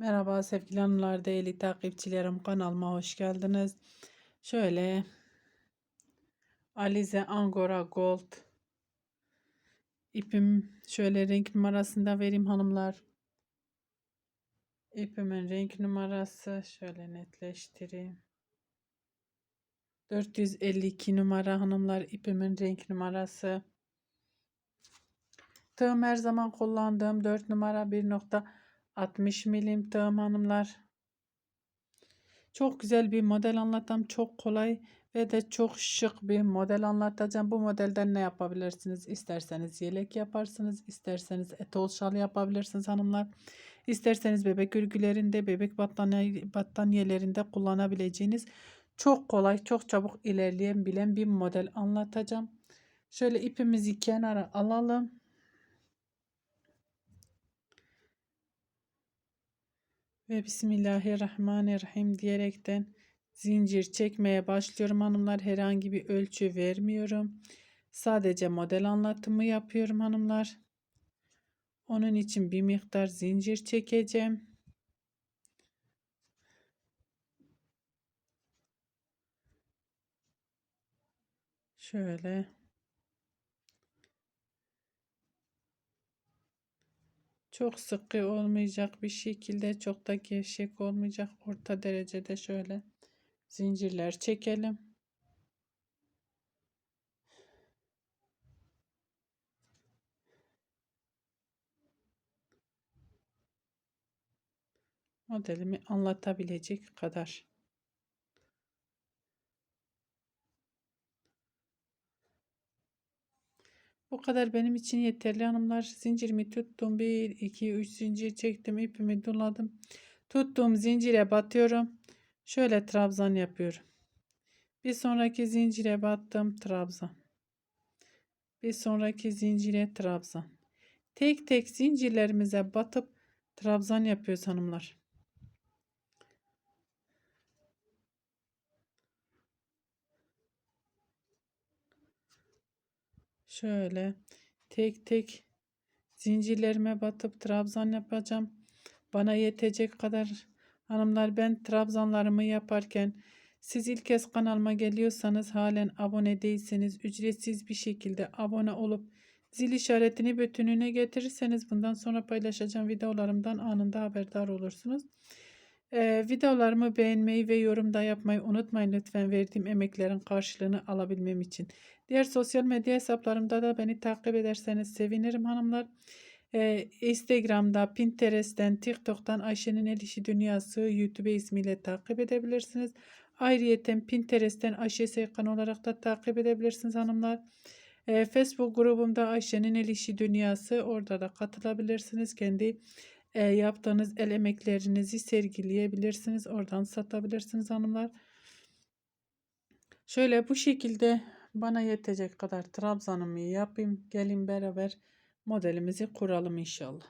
Merhaba sevgili hanımlar, değerli takipçilerim kanalıma hoş geldiniz. Şöyle Alize Angora Gold ipim şöyle renk numarasında vereyim hanımlar. İpimin renk numarası şöyle netleştireyim. 452 numara hanımlar ipimin renk numarası. Tığım her zaman kullandığım 4 numara 1.60 milim tığım hanımlar. Çok güzel bir model anlatacağım. Çok kolay ve de çok şık bir model anlatacağım. Bu modelden ne yapabilirsiniz? İsterseniz yelek yaparsınız. isterseniz etol şal yapabilirsiniz hanımlar. İsterseniz bebek örgülerinde, bebek battaniye, battaniyelerinde kullanabileceğiniz çok kolay, çok çabuk ilerleyen bilen bir model anlatacağım. Şöyle ipimizi kenara alalım. Ve Bismillahirrahmanirrahim diyerekten zincir çekmeye başlıyorum hanımlar. Herhangi bir ölçü vermiyorum. Sadece model anlatımı yapıyorum hanımlar. Onun için bir miktar zincir çekeceğim. Şöyle Çok sıkı olmayacak bir şekilde çok da gevşek olmayacak orta derecede şöyle zincirler çekelim. Modelimi anlatabilecek kadar. Bu kadar benim için yeterli hanımlar. Zincirimi tuttum. 1, 2, 3 zincir çektim. ipimi doladım. Tuttuğum zincire batıyorum. Şöyle trabzan yapıyorum. Bir sonraki zincire battım. Trabzan. Bir sonraki zincire trabzan. Tek tek zincirlerimize batıp trabzan yapıyoruz hanımlar. Şöyle tek tek zincirlerime batıp trabzan yapacağım. Bana yetecek kadar hanımlar ben trabzanlarımı yaparken siz ilk kez kanalıma geliyorsanız halen abone değilseniz ücretsiz bir şekilde abone olup zil işaretini bütününe getirirseniz bundan sonra paylaşacağım videolarımdan anında haberdar olursunuz. Ee, videolarımı beğenmeyi ve yorumda yapmayı unutmayın lütfen verdiğim emeklerin karşılığını alabilmem için. Diğer sosyal medya hesaplarımda da beni takip ederseniz sevinirim hanımlar. Ee, Instagram'da, Pinterest'ten, TikTok'tan Ayşe'nin El İşi Dünyası YouTube ismiyle takip edebilirsiniz. Ayrıyeten Pinterest'ten Ayşe Seykan olarak da takip edebilirsiniz hanımlar. Ee, Facebook grubumda Ayşe'nin El İşi Dünyası orada da katılabilirsiniz. Kendi e, yaptığınız el emeklerinizi sergileyebilirsiniz. Oradan satabilirsiniz hanımlar. Şöyle bu şekilde bana yetecek kadar trabzanımı yapayım. Gelin beraber modelimizi kuralım inşallah.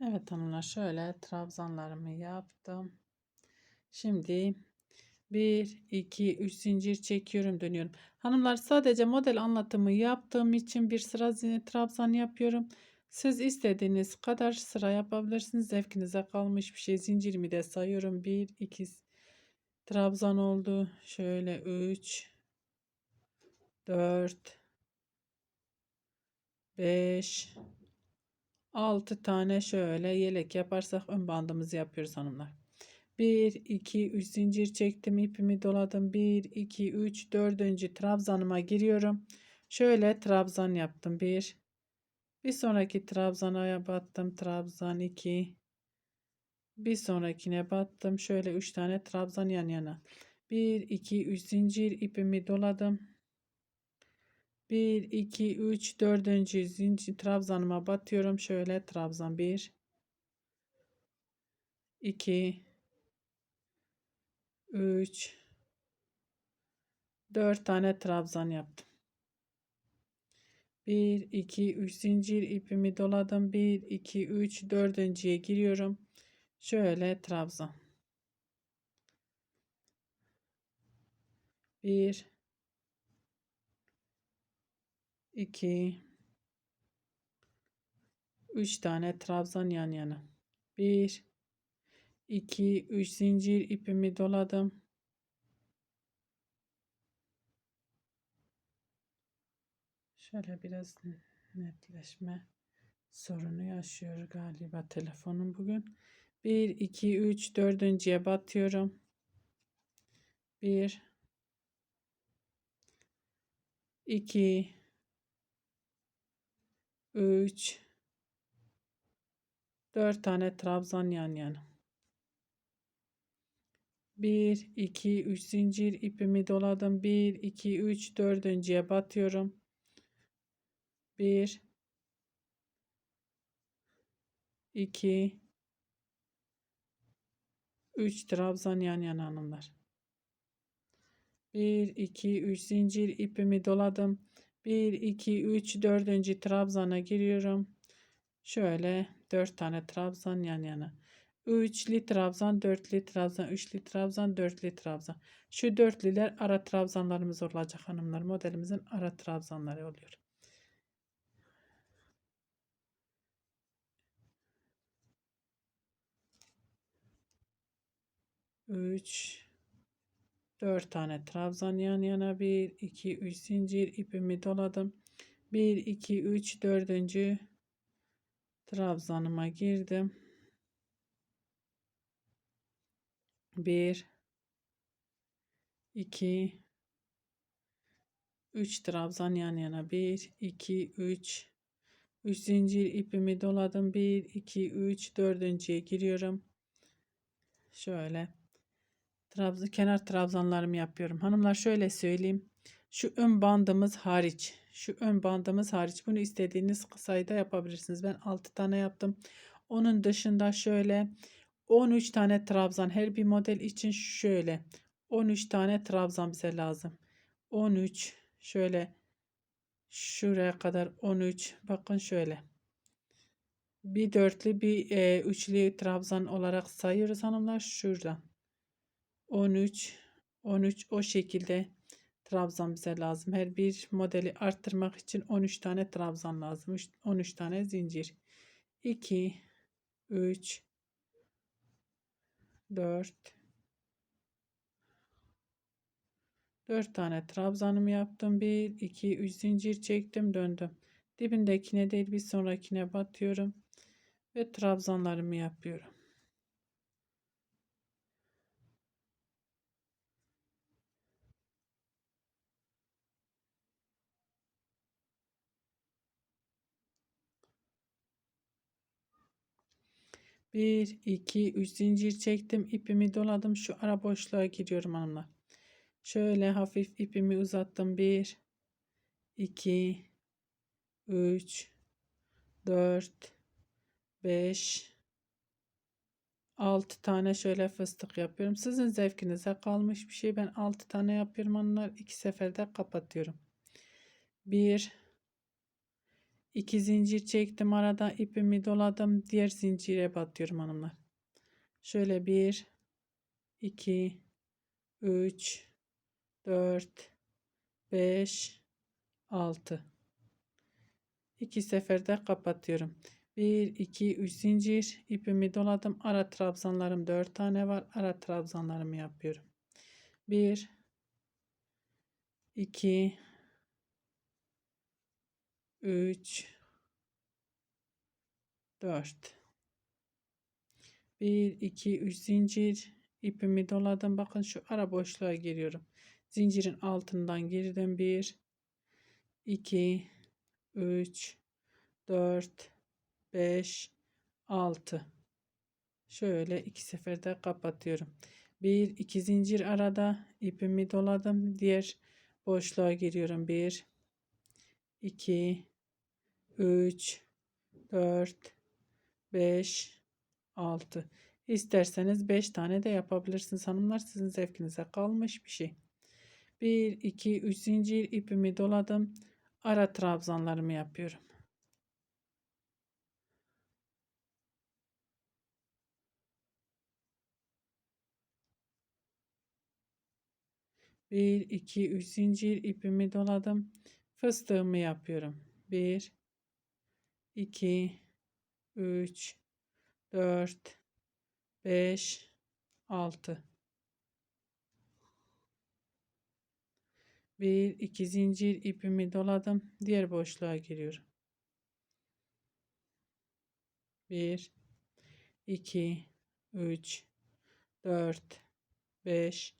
Evet hanımlar şöyle trabzanlarımı yaptım. Şimdi 1, 2, 3 zincir çekiyorum dönüyorum. Hanımlar sadece model anlatımı yaptığım için bir sıra trabzan yapıyorum. Siz istediğiniz kadar sıra yapabilirsiniz. Zevkinize kalmış bir şey. Zincirimi de sayıyorum. 1, 2, trabzan oldu. Şöyle 3, 4, 5, 6 tane şöyle yelek yaparsak ön bandımızı yapıyoruz hanımlar. 1, 2, 3 zincir çektim. ipimi doladım. 1, 2, 3, 4. trabzanıma giriyorum. Şöyle trabzan yaptım. 1, bir sonraki trabzana battım. Trabzan 2. Bir sonrakine battım. Şöyle 3 tane trabzan yan yana. 1, 2, 3 zincir ipimi doladım. 1, 2, 3, 4. zincir trabzanıma batıyorum. Şöyle trabzan 1, 2, 3, 4 tane trabzan yaptım. 1 2 3 zincir ipimi doladım. 1 2 3 dördüncüye giriyorum. Şöyle trabzan. 1 2 3 tane trabzan yan yana. 1 2 3 zincir ipimi doladım. Şöyle biraz netleşme sorunu yaşıyor galiba telefonum bugün. 1 2 3 dördüncüye batıyorum. 1 2 3 4 tane trabzan yan yana. 1 2 3 zincir ipimi doladım. 1 2 3 dördüncüye batıyorum. 1 2 3 trabzan yan yana hanımlar. 1 2 3 zincir ipimi doladım. 1 2 3 dördüncü trabzana giriyorum. Şöyle 4 tane trabzan yan yana. 3'li trabzan, 4'li trabzan, 3'li trabzan, 4'li trabzan. Şu dörtlüler ara trabzanlarımız olacak hanımlar. Modelimizin ara trabzanları oluyor. Üç, dört tane trabzan yan yana bir, iki, üç zincir ipimi doladım. Bir, iki, üç, dördüncü trabzanıma girdim. Bir, iki, üç trabzan yan yana. Bir, iki, üç, üç zincir ipimi doladım. Bir, iki, üç, dördüncüye giriyorum. Şöyle trabzan, kenar trabzanlarımı yapıyorum. Hanımlar şöyle söyleyeyim. Şu ön bandımız hariç. Şu ön bandımız hariç. Bunu istediğiniz sayıda yapabilirsiniz. Ben 6 tane yaptım. Onun dışında şöyle 13 tane trabzan her bir model için şöyle 13 tane trabzan bize lazım. 13 şöyle şuraya kadar 13 bakın şöyle bir dörtlü bir e, üçlü trabzan olarak sayıyoruz hanımlar şuradan 13 13 o şekilde trabzan bize lazım her bir modeli arttırmak için 13 tane trabzan lazım 13 tane zincir 2 3 4 4 tane trabzanımı yaptım. 1 2 3 zincir çektim, döndüm. Dibindekine değil bir sonrakine batıyorum ve trabzanlarımı yapıyorum. Bir, iki, üç zincir çektim. ipimi doladım. Şu ara boşluğa giriyorum hanımlar. Şöyle hafif ipimi uzattım. Bir, iki, üç, dört, beş, altı tane şöyle fıstık yapıyorum. Sizin zevkinize kalmış bir şey. Ben altı tane yapıyorum. Onlar iki seferde kapatıyorum. Bir, 2 zincir çektim arada ipimi doladım. Diğer zincire batıyorum hanımlar. Şöyle 1 2 3 4 5 6 2 seferde kapatıyorum. 1 2 3 zincir ipimi doladım. Ara trabzanlarım 4 tane var. Ara trabzanlarımı yapıyorum. 1 2 3 4 1 2 3 zincir. İpimi doladım. Bakın şu ara boşluğa giriyorum. Zincirin altından girdim. 1 2 3 4 5 6 şöyle iki seferde kapatıyorum. 1 2 zincir arada. İpimi doladım. Diğer boşluğa giriyorum. 1 2 3 4 5 6 İsterseniz 5 tane de yapabilirsiniz hanımlar. Sizin zevkinize kalmış bir şey. 1 2 3 zincir ipimi doladım. Ara trabzanlarımı yapıyorum. Bir, iki, üç zincir ipimi doladım. Fıstığımı yapıyorum. 1 2 3 4 5 6 1 2 zincir ipimi doladım. Diğer boşluğa giriyorum. 1 2 3 4 5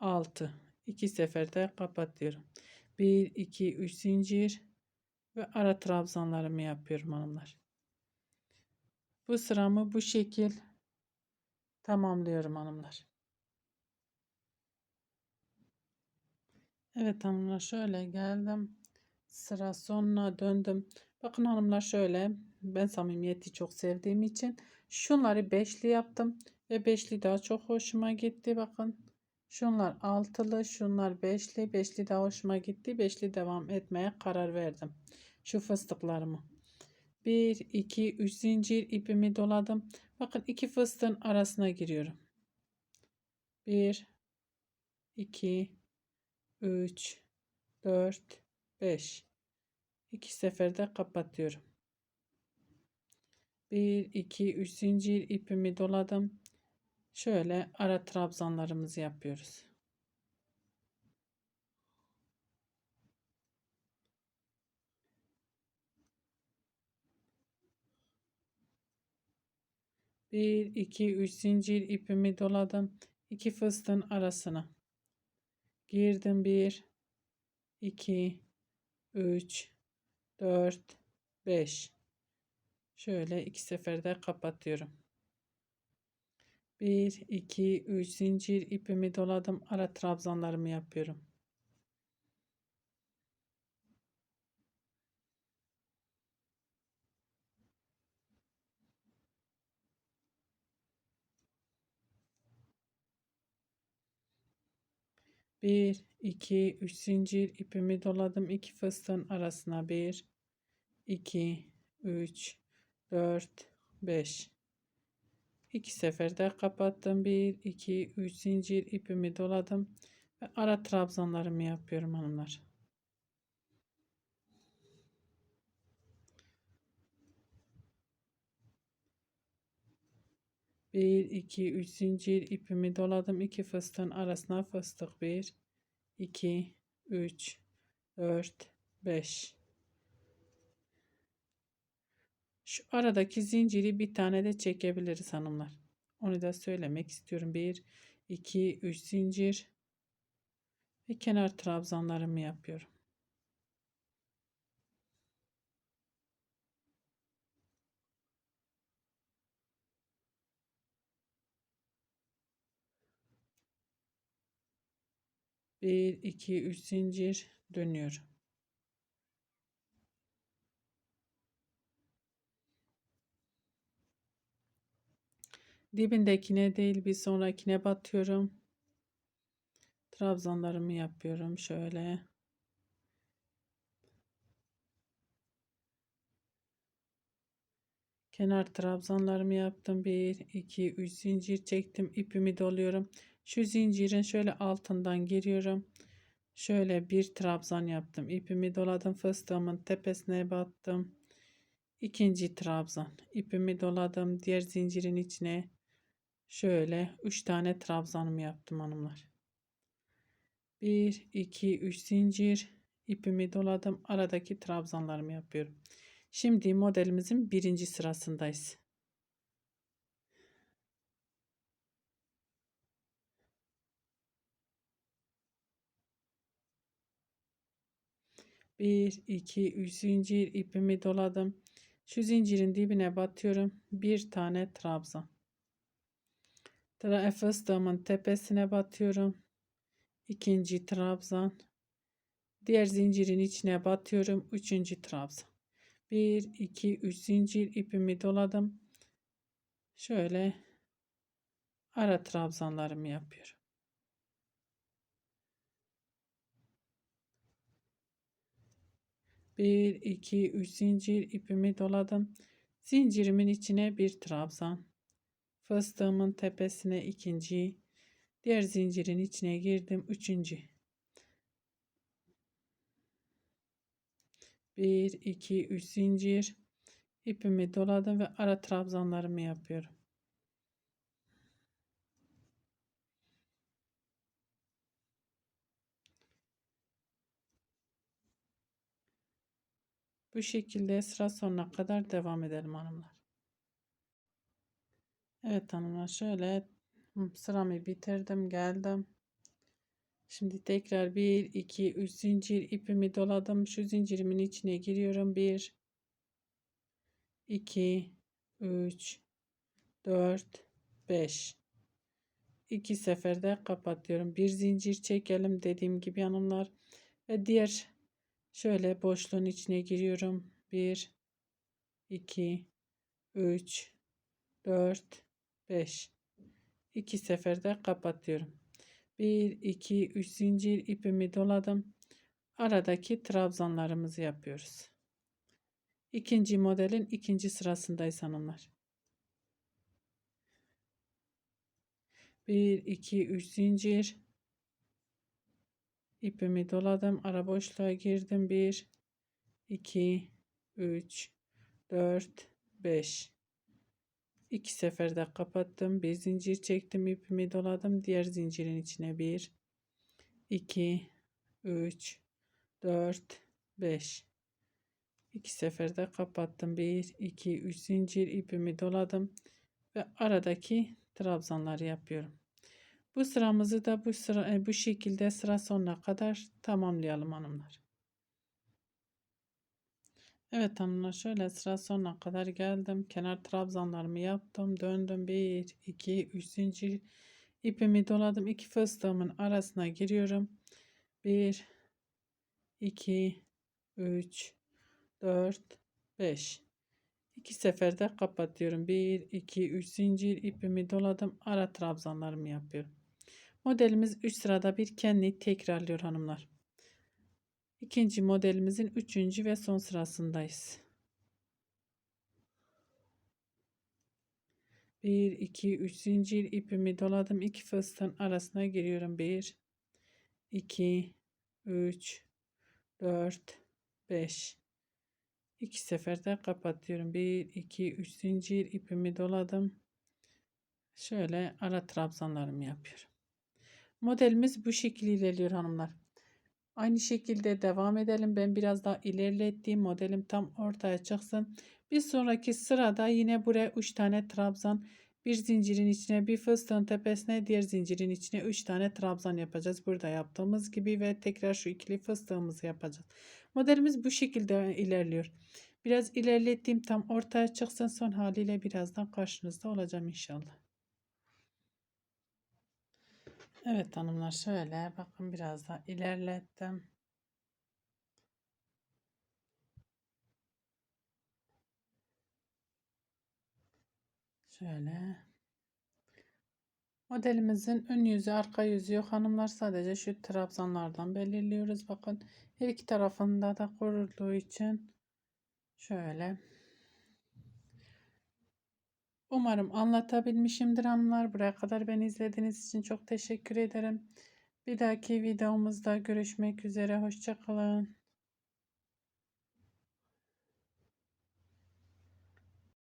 6 2 seferde kapatıyorum. 1 2 3 zincir ve ara trabzanlarımı yapıyorum hanımlar. Bu sıramı bu şekil tamamlıyorum hanımlar. Evet hanımlar şöyle geldim. Sıra sonuna döndüm. Bakın hanımlar şöyle ben samimiyeti çok sevdiğim için şunları beşli yaptım ve beşli daha çok hoşuma gitti. Bakın şunlar altılı, şunlar beşli, beşli daha hoşuma gitti. Beşli devam etmeye karar verdim. Şu fıstıklarımı. 1 2 3 zincir ipimi doladım. Bakın iki fıstığın arasına giriyorum. 1 2 3 4 5 2 seferde kapatıyorum. 1 2 3 zincir ipimi doladım. Şöyle ara trabzanlarımızı yapıyoruz. Bir, iki, üç zincir ipimi doladım. İki fıstığın arasına. Girdim bir, iki, üç, dört, beş. Şöyle iki seferde kapatıyorum. 1 2 3 zincir ipimi doladım. Ara trabzanlarımı yapıyorum. Bir, iki, üç zincir ipimi doladım. iki fıstığın arasına bir, iki, üç, dört, beş. İki seferde kapattım. 1 2 3 zincir ipimi doladım ve ara trabzanlarımı yapıyorum hanımlar. Bir, iki, üç zincir ipimi doladım. iki fıstığın arasına fıstık. Bir, iki, üç, dört, beş. Şu aradaki zinciri bir tane de çekebiliriz hanımlar. Onu da söylemek istiyorum. 1, 2, 3 zincir ve kenar trabzanlarımı yapıyorum. Bir, iki, üç zincir dönüyorum. Dibindekine değil bir sonrakine batıyorum. Trabzanlarımı yapıyorum şöyle. Kenar trabzanlarımı yaptım. 1 2 3 zincir çektim. ipimi doluyorum. Şu zincirin şöyle altından giriyorum. Şöyle bir trabzan yaptım. ipimi doladım. Fıstığımın tepesine battım. İkinci trabzan. ipimi doladım. Diğer zincirin içine Şöyle 3 tane trabzanımı yaptım hanımlar. 1 2 3 zincir ipimi doladım. Aradaki trabzanlarımı yapıyorum. Şimdi modelimizin birinci sırasındayız. Bir, iki, üç zincir ipimi doladım. Şu zincirin dibine batıyorum. Bir tane trabzan. Fıstığımın tepesine batıyorum. İkinci trabzan. Diğer zincirin içine batıyorum. Üçüncü trabzan. 1, 2, 3 zincir ipimi doladım. Şöyle ara trabzanlarımı yapıyorum. Bir, iki, üç zincir ipimi doladım. Zincirimin içine bir trabzan. Fıstığımın tepesine ikinci, diğer zincirin içine girdim üçüncü. Bir, iki, üç zincir ipimi doladım ve ara trabzanlarımı yapıyorum. Bu şekilde sıra sonuna kadar devam edelim hanımlar. Evet hanımlar şöyle sıramı bitirdim geldim. Şimdi tekrar 1 2 3 zincir ipimi doladım. Şu zincirimin içine giriyorum. 1 2 3 4 5 2 seferde kapatıyorum. Bir zincir çekelim dediğim gibi hanımlar ve diğer şöyle boşluğun içine giriyorum. 1 2 3 4 5 2 seferde kapatıyorum. 1 2 3 zincir ipimi doladım. Aradaki trabzanlarımızı yapıyoruz. İkinci modelin ikinci sırasındayız hanımlar. 1 2 3 zincir ipimi doladım. Ara boşluğa girdim. 1 2 3 4 5 İki seferde kapattım. Bir zincir çektim. ipimi doladım. Diğer zincirin içine 1 2 3 4 5 İki seferde kapattım. 1 2 3 zincir ipimi doladım ve aradaki trabzanları yapıyorum. Bu sıramızı da bu sıra e, bu şekilde sıra sonuna kadar tamamlayalım hanımlar. Evet hanımlar şöyle sıra sonuna kadar geldim. Kenar trabzanlarımı yaptım. Döndüm. 1, 2, 3 zincir ipimi doladım. 2 fıstığımın arasına giriyorum. 1, 2, 3, 4, 5. 2 seferde kapatıyorum. 1, 2, 3 zincir ipimi doladım. Ara trabzanlarımı yapıyorum. Modelimiz 3 sırada bir kendi tekrarlıyor hanımlar. İkinci modelimizin üçüncü ve son sırasındayız. 1 2 3 zincir ipimi doladım. 2 fıstığın arasına giriyorum. 1 2 3 4 5 2 seferde kapatıyorum. 1 2 3 zincir ipimi doladım. Şöyle ara trabzanlarımı yapıyorum. Modelimiz bu şekilde ilerliyor hanımlar. Aynı şekilde devam edelim. Ben biraz daha ilerlettiğim modelim tam ortaya çıksın. Bir sonraki sırada yine buraya 3 tane trabzan bir zincirin içine bir fıstığın tepesine diğer zincirin içine 3 tane trabzan yapacağız. Burada yaptığımız gibi ve tekrar şu ikili fıstığımızı yapacağız. Modelimiz bu şekilde ilerliyor. Biraz ilerlettiğim tam ortaya çıksın son haliyle birazdan karşınızda olacağım inşallah. Evet hanımlar şöyle bakın biraz daha ilerlettim. Şöyle. Modelimizin ön yüzü arka yüzü yok hanımlar sadece şu trabzanlardan belirliyoruz. Bakın her iki tarafında da kurulduğu için şöyle Umarım anlatabilmişimdir hanımlar. Buraya kadar beni izlediğiniz için çok teşekkür ederim. Bir dahaki videomuzda görüşmek üzere. Hoşçakalın.